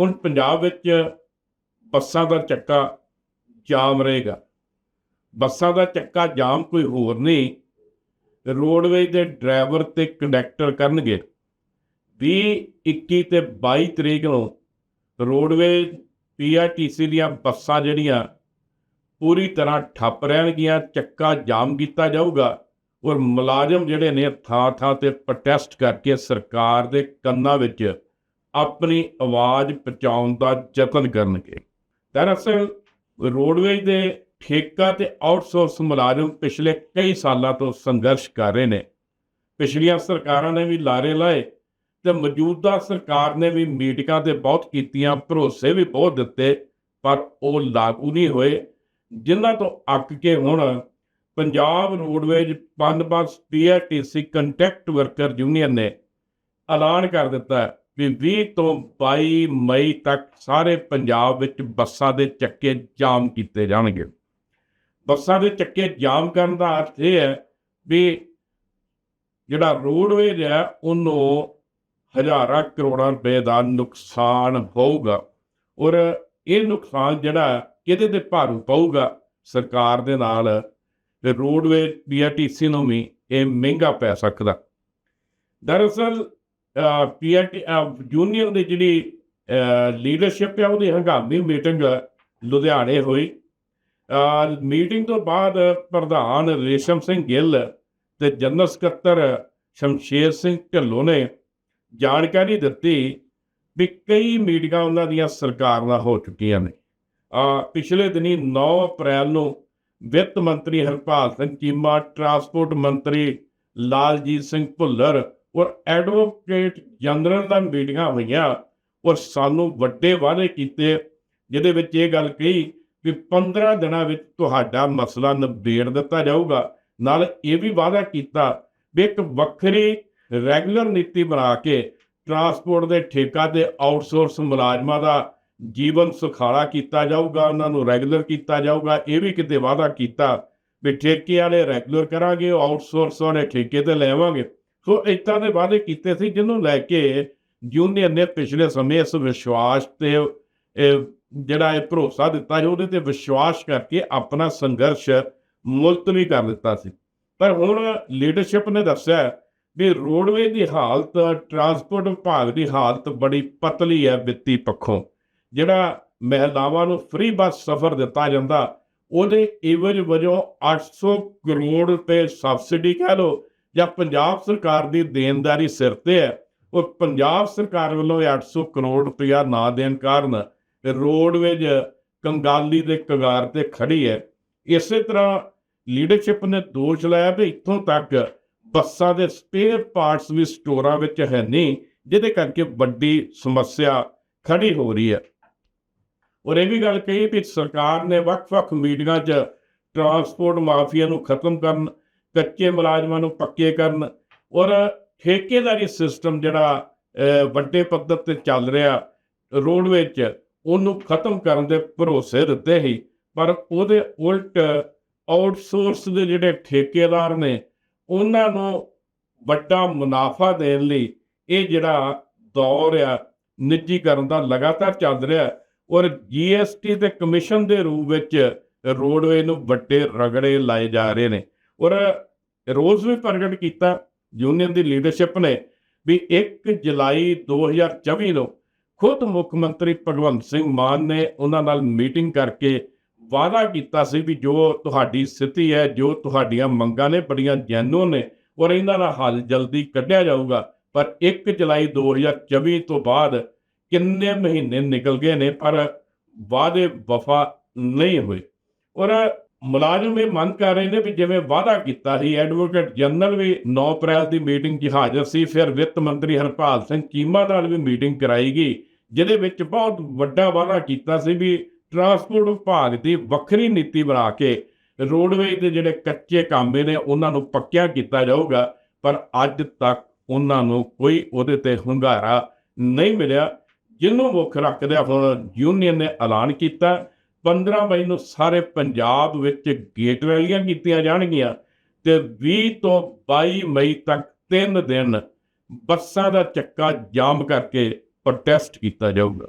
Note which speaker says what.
Speaker 1: ਹੁਣ ਪੰਜਾਬ ਵਿੱਚ ਬੱਸਾਂ ਦਾ ਚੱਕਾ ਜਾਮ ਰਹੇਗਾ। ਬੱਸਾਂ ਦਾ ਚੱਕਾ ਜਾਮ ਕੋਈ ਹੋਰ ਨਹੀਂ, ਰੋਡਵੇਜ ਦੇ ਡਰਾਈਵਰ ਤੇ ਕੰਡਕਟਰ ਕਰਨਗੇ। 20 21 ਤੇ 22 ਤਰੀਕ ਨੂੰ ਰੋਡਵੇਜ ਪੀਆਰਟੀਸੀ ਦੀਆਂ ਬੱਸਾਂ ਜਿਹੜੀਆਂ ਪੂਰੀ ਤਰ੍ਹਾਂ ਠੱਪ ਰਹਿਣਗੀਆਂ, ਚੱਕਾ ਜਾਮ ਕੀਤਾ ਜਾਊਗਾ ਔਰ ਮੁਲਾਜ਼ਮ ਜਿਹੜੇ ਨੇ ਥਾਂ ਥਾਂ ਤੇ ਪ੍ਰੋਟੈਸਟ ਕਰਕੇ ਸਰਕਾਰ ਦੇ ਕੰਨਾਂ ਵਿੱਚ ਆਪਣੀ ਆਵਾਜ਼ ਪਹੁੰਚਾਉਣ ਦਾ ਯਤਨ ਕਰਨਗੇ। ਦਰਅਸਲ, ਰੋਡਵੇਜ ਦੇ ਠੇਕਾ ਤੇ ਆਊਟਸੋਰਸ ਮੁਲਾਜ਼ਮ ਪਿਛਲੇ ਕਈ ਸਾਲਾਂ ਤੋਂ ਸੰਘਰਸ਼ ਕਰ ਰਹੇ ਨੇ। ਪਿਛਲੀਆਂ ਸਰਕਾਰਾਂ ਨੇ ਵੀ ਲਾਰੇ ਲਾਏ ਤੇ ਮੌਜੂਦਾ ਸਰਕਾਰ ਨੇ ਵੀ ਮੀਟਿੰਗਾਂ ਤੇ ਬਹੁਤ ਕੀਤੀਆਂ, ਭਰੋਸੇ ਵੀ ਬਹੁਤ ਦਿੱਤੇ, ਪਰ ਉਹ ਲਾਗੂ ਨਹੀਂ ਹੋਏ, ਜਿਨ੍ਹਾਂ ਤੋਂ ਅੱਕ ਕੇ ਹੁਣ Punjab roadways PUNBUS PRTC contract worker union ਨੇ ਐਲਾਨ ਕਰ ਦਿੱਤਾ ਵੀ 20 ਤੋਂ 22 ਮਈ ਤੱਕ ਸਾਰੇ ਪੰਜਾਬ ਵਿੱਚ ਬੱਸਾਂ ਦੇ ਚੱਕੇ ਜਾਮ ਕੀਤੇ ਜਾਣਗੇ। ਬੱਸਾਂ ਦੇ ਚੱਕੇ ਜਾਮ ਕਰਨ ਦਾ ਅਰਥ ਇਹ ਹੈ ਵੀ ਜਿਹੜਾ ਰੋਡਵੇਜ ਹੈ, ਉਹਨੂੰ ਹਜ਼ਾਰਾਂ ਕਰੋੜਾਂ ਰੁਪਏ ਦਾ ਨੁਕਸਾਨ ਹੋਊਗਾ ਔਰ ਇਹ ਨੁਕਸਾਨ ਜਿਹੜਾ ਕਿਹਦੇ ਤੇ ਭਾਰੂ ਪਊਗਾ। ਸਰਕਾਰ ਦੇ ਨਾਲ ਤੇ ਰੋਡਵੇਜ ਪੀਆਰਟੀਸੀ ਨੂੰ ਵੀ ਇਹ ਮਹਿੰਗਾ ਪੈ ਸਕਦਾ। ਦਰਅਸਲ ਪੀਆਰਟੀ ਯੂਨੀਅਨ ਦੀ ਜਿਹੜੀ ਲੀਡਰਸ਼ਿਪ ਹੈ ਉਹਦੀ ਹੰਗਾਮੀ ਮੀਟਿੰਗ ਲੁਧਿਆਣੇ ਹੋਈ। ਮੀਟਿੰਗ ਤੋਂ ਬਾਅਦ ਪ੍ਰਧਾਨ ਰੇਸ਼ਮ ਸਿੰਘ ਗਿੱਲ ਤੇ ਜਨਰਲ ਸਕੱਤਰ ਸ਼ਮਸ਼ੇਰ ਸਿੰਘ ਢਿੱਲੋਂ ਨੇ ਜਾਣਕਾਰੀ ਦਿੱਤੀ ਵੀ ਕਈ ਮੀਟਿੰਗਾਂ ਉਹਨਾਂ ਦੀਆਂ ਸਰਕਾਰ ਨਾਲ ਹੋ ਚੁੱਕੀਆਂ ਨੇ। ਆ ਪਿਛਲੇ ਦਿਨੀ 9 ਅਪ੍ਰੈਲ ਨੂੰ ਵਿੱਤ ਮੰਤਰੀ ਹਰਪਾਲ ਸਿੰਘ ਚੀਮਾ ਟਰਾਂਸਪੋਰਟ ਮੰਤਰੀ ਲਾਲਜੀਤ ਸਿੰਘ ਭੁੱਲਰ ਔਰ ਐਡਵੋਕੇਟ ਜਨਰਲ ਦਾ ਮੀਟਿੰਗਾਂ ਹੋਈਆਂ ਔਰ ਸਾਨੂੰ ਵੱਡੇ ਵਾਅਦੇ ਕੀਤੇ, ਜਿਹਦੇ ਵਿੱਚ ਇਹ ਗੱਲ ਕਹੀ ਵੀ 15 ਦਿਨਾਂ ਵਿੱਚ ਤੁਹਾਡਾ ਮਸਲਾ ਨਿਬੇੜ ਦਿੱਤਾ ਜਾਊਗਾ। ਨਾਲ ਇਹ ਵੀ ਵਾਅਦਾ ਕੀਤਾ ਵੀ ਇੱਕ ਵੱਖਰੀ ਰੈਗੂਲਰ ਨੀਤੀ ਬਣਾ ਕੇ ਟਰਾਂਸਪੋਰਟ ਦੇ ਠੇਕਾ ਤੇ ਆਊਟਸੋਰਸ ਮੁਲਾਜ਼ਮਾਂ ਦਾ ਜੀਵਨ ਸੁਖਾਲਾ ਕੀਤਾ ਜਾਊਗਾ, ਉਹਨਾਂ ਨੂੰ ਰੈਗੂਲਰ ਕੀਤਾ ਜਾਊਗਾ। ਇਹ ਵੀ ਕਿਤੇ ਵਾਅਦਾ ਕੀਤਾ ਵੀ ਠੇਕੇ ਵਾਲੇ ਰੈਗੂਲਰ ਕਰਾਂਗੇ ਆਊਟਸੋਰਸ ਵਾਲੇ ਠੇਕੇ ਤੇ ਲੈਵਾਂਗੇ ਸੋ ਇਤਾਂ ਦੇ ਵਾਅਦੇ ਕੀਤੇ ਸੀ, ਜਿਹਨੂੰ ਲੈ ਕੇ ਯੂਨੀਅਨ ਨੇ ਪਿਛਲੇ ਸਮੇਂ ਇਸ ਵਿਸ਼ਵਾਸ ਤੇ ਜਿਹੜਾ ਇਹ ਭਰੋਸਾ ਦਿੱਤਾ ਸੀ, ਉਹਦੇ ਤੇ ਵਿਸ਼ਵਾਸ ਕਰਕੇ ਆਪਣਾ ਸੰਘਰਸ਼ ਮੁਲਤਵੀ ਕਰ ਦਿੱਤਾ ਸੀ। ਪਰ ਹੁਣ ਲੀਡਰਸ਼ਿਪ ਨੇ ਦੱਸਿਆ ਵੀ ਰੋਡਵੇ ਦੀ ਹਾਲਤ ਟਰਾਂਸਪੋਰਟ ਵਿਭਾਗ ਦੀ ਹਾਲਤ ਬੜੀ ਪਤਲੀ ਹੈ ਵਿੱਤੀ ਪੱਖੋਂ। ਜਿਹੜਾ ਮਹਿਲਾਵਾਂ ਨੂੰ ਫ੍ਰੀ ਬੱਸ ਸਫ਼ਰ ਦਿੱਤਾ ਜਾਂਦਾ, ਉਹਦੇ ਇਵਜ ਵਜੋਂ 800 ਕਰੋੜ ਰੁਪਏ ਸਬਸਿਡੀ ਕਹਿ ਲਓ ਜਾਂ ਪੰਜਾਬ ਸਰਕਾਰ ਦੀ ਦੇਣਦਾਰੀ ਸਿਰ ਤੇ ਹੈ, ਉਹ ਪੰਜਾਬ ਸਰਕਾਰ ਵੱਲੋਂ ਇਹ 800 ਕਰੋੜ ਰੁਪਇਆ ਨਾ ਦੇਣ ਕਾਰਨ ਰੋਡਵੇਜ ਕੰਗਾਲੀ ਦੇ ਕਗਾਰ ਤੇ ਖੜੀ ਹੈ। ਇਸੇ ਤਰ੍ਹਾਂ ਲੀਡਰਸ਼ਿਪ ਨੇ ਦੋਸ਼ ਲਾਇਆ ਵੀ ਇੱਥੋਂ ਤੱਕ ਬੱਸਾਂ ਦੇ ਸਪੇਅਰ ਪਾਰਟਸ ਵੀ ਸਟੋਰਾਂ ਵਿੱਚ ਹੈ ਨਹੀਂ, ਜਿਹਦੇ ਕਰਕੇ ਵੱਡੀ ਸਮੱਸਿਆ ਖੜੀ ਹੋ ਰਹੀ ਹੈ। ਔਰ ਇਹ ਵੀ ਗੱਲ ਕਹੀ ਵੀ ਸਰਕਾਰ ਨੇ ਵੱਖ-ਵੱਖ ਮੀਟਿੰਗਾਂ 'ਚ ਟਰਾਂਸਪੋਰਟ ਮਾਫੀਆ ਨੂੰ ਖਤਮ ਕਰਨ ਕੱਚੇ ਮੁਲਾਜ਼ਮਾਂ ਨੂੰ ਪੱਕੇ ਕਰਨ ਔਰ ਠੇਕੇਦਾਰੀ ਸਿਸਟਮ ਜਿਹੜਾ ਵੱਡੇ ਪੱਧਰ ਤੇ ਚੱਲ ਰਿਹਾ ਰੋਡਵੇਜ 'ਚ, ਉਹਨੂੰ ਖਤਮ ਕਰਨ ਦੇ ਭਰੋਸੇ ਦਿੱਤੇ ਸੀ। ਪਰ ਉਹਦੇ ਉਲਟ ਆਊਟਸੋਰਸ ਦੇ ਜਿਹੜੇ ਠੇਕੇਦਾਰ ਨੇ, ਉਹਨਾਂ ਨੂੰ ਵੱਡਾ ਮੁਨਾਫਾ ਦੇਣ ਲਈ ਇਹ ਜਿਹੜਾ ਦੌਰ ਆ, ਨਿੱਜੀਕਰਨ ਦਾ ਲਗਾਤਾਰ ਚੱਲ ਰਿਹਾ ਹੈ ਔਰ ਜੀਐਸਟੀ ਤੇ ਕਮਿਸ਼ਨ ਦੇ ਰੂਪ ਵਿੱਚ ਰੋਡਵੇ ਨੂੰ ਵੱਡੇ ਰਗੜੇ ਲਾਏ ਜਾ ਰਹੇ ਨੇ। ਔਰ ਰੋਜ਼ ਵੀ ਪ੍ਰਗਟ ਕੀਤਾ। ਯੂਨੀਅਨ ਦੀ ਲੀਡਰਸ਼ਿਪ ਨੇ ਵੀ 1 ਜੁਲਾਈ 2024 ਨੂੰ ਖੁਦ ਮੁੱਖ ਮੰਤਰੀ ਭਗਵੰਤ ਸਿੰਘ ਮਾਨ ਨੇ ਉਹਨਾਂ ਨਾਲ ਮੀਟਿੰਗ ਕਰਕੇ ਵਾਅਦਾ ਕੀਤਾ ਸੀ ਵੀ ਜੋ ਤੁਹਾਡੀ ਸਥਿਤੀ ਹੈ, ਜੋ ਤੁਹਾਡੀਆਂ ਮੰਗਾਂ ਨੇ, ਬੜੀਆਂ ਜੈਨੂਨ ਨੇ, ਔਰ ਇਹਨਾਂ ਦਾ ਹੱਲ ਜਲਦੀ ਕੱਢਿਆ ਜਾਊਗਾ। ਪਰ 1 ਜੁਲਾਈ 2024 ਤੋਂ ਬਾਅਦ ਕਿੰਨੇ ਮਹੀਨੇ ਨਿਕਲ ਗਏ ਨੇ, ਪਰ ਵਾਅਦੇ ਵਫਾ ਨਹੀਂ ਹੋਏ। ਔਰ ਮੁਲਾਜ਼ਮ ਇਹ ਮੰਗ ਕਰ ਰਹੇ ਨੇ ਵੀ ਜਿਵੇਂ ਵਾਅਦਾ ਕੀਤਾ ਸੀ, ਐਡਵੋਕੇਟ ਜਨਰਲ ਵੀ 9 ਅਪ੍ਰੈਲ ਦੀ ਮੀਟਿੰਗ 'ਚ ਹਾਜ਼ਰ ਸੀ, ਫਿਰ ਵਿੱਤ ਮੰਤਰੀ ਹਰਪਾਲ ਸਿੰਘ ਚੀਮਾ ਨਾਲ ਵੀ ਮੀਟਿੰਗ ਕਰਾਈ ਗਈ, ਜਿਹਦੇ ਵਿੱਚ ਬਹੁਤ ਵੱਡਾ ਵਾਅਦਾ ਕੀਤਾ ਸੀ ਵੀ ਟਰਾਂਸਪੋਰਟ ਵਿਭਾਗ ਦੀ ਵੱਖਰੀ ਨੀਤੀ ਬਣਾ ਕੇ ਰੋਡਵੇਜ ਦੇ ਜਿਹੜੇ ਕੱਚੇ ਕਾਮੇ ਨੇ, ਉਹਨਾਂ ਨੂੰ ਪੱਕਿਆ ਕੀਤਾ ਜਾਊਗਾ, ਪਰ ਅੱਜ ਤੱਕ ਉਹਨਾਂ ਨੂੰ ਕੋਈ ਉਹਦੇ ਤੇ ਹੁੰਗਾਰਾ ਨਹੀਂ ਮਿਲਿਆ, ਜਿਹਨੂੰ ਮੁੱਖ ਰੱਖਦੇ ਹੁਣ ਯੂਨੀਅਨ ਨੇ ਐਲਾਨ ਕੀਤਾ। 15 ਮਈ ਨੂੰ ਸਾਰੇ ਪੰਜਾਬ ਵਿੱਚ ਗੇਟ ਰੈਲੀਆਂ ਕੀਤੀਆਂ ਜਾਣਗੀਆਂ ਤੇ 20 ਤੋਂ 22 ਮਈ ਤੱਕ 3 ਦਿਨ ਬੱਸਾਂ ਦਾ ਚੱਕਾ ਜਾਮ ਕਰਕੇ ਪ੍ਰੋਟੈਸਟ ਕੀਤਾ ਜਾਊਗਾ।